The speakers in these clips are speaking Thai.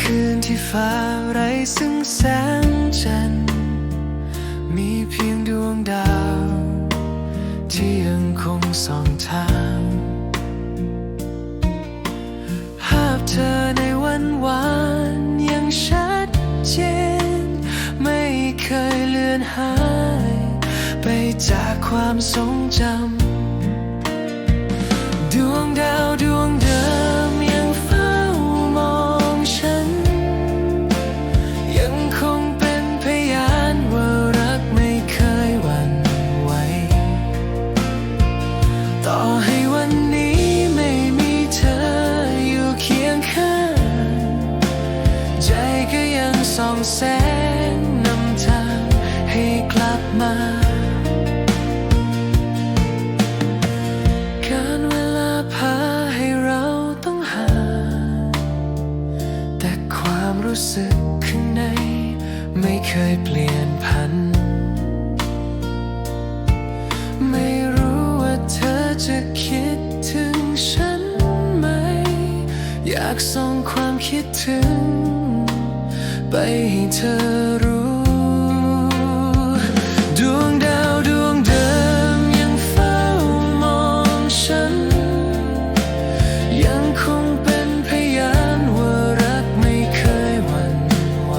คืนที่ฟ้าไร้ซึ่งแสงจันทร์มีเพียงดวงดาว ที่ยังคงส่องทางภาพเธอในวันวานยังชัดเจน ไม่เคยเลือนหาย ไปจากความทรงจำ แสงนำทางให้กลับมา การเวลาพาให้เราต้องห่าแต่ความรู้สึกข้างในไม่เคยเปลี่ยนพัน ไม่รู้ว่าเธอจะคิดถึงฉันไหม อยากส่งความคิดถึง ไปให้เธอรู้ ดวงดาวดวงเดิมยังเฝ้ามองฉัน ยังคงเป็นพยานว่ารักไม่เคยหวั่นไหว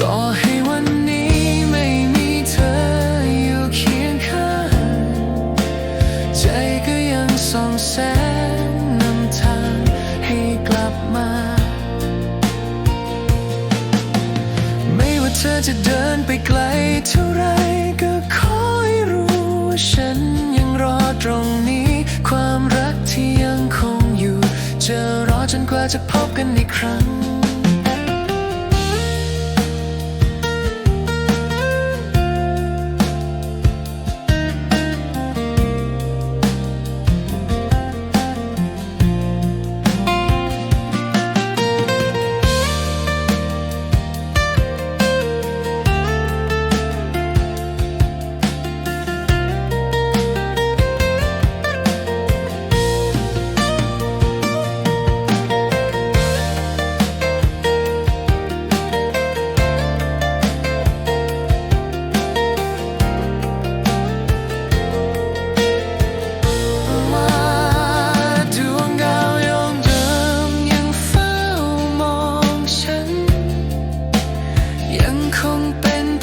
ต่อให้วันนี้ไม่มีเธออยู่เคียงข้าง ใจก็ยังส่องแสง ธอจะเดินไปไกลเท่าไรก็ขอให้รู้ว่าฉันยังรอตรงนี้ ความรักที่ยังคงอยู่ จะรอจนกว่าจะพบกันอีกครั้ง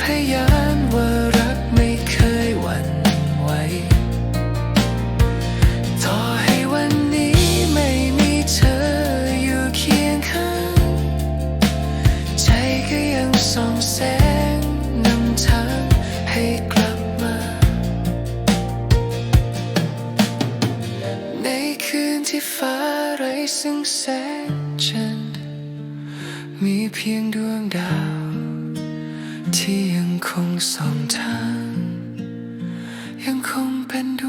เป็นพยานว่ารักไม่เคยหวั่นไหวต่อให้วันนี้ไม่มีเธออยู่เคียงข้าง ใจก็ยังส่องแสงนำทางให้กลับมา ในคืนที่ฟ้าไร้ซึ่งแสงจันทร์มีเพียงดวงดาว ที่ยังคงสองทาง ยังคงเป็นดว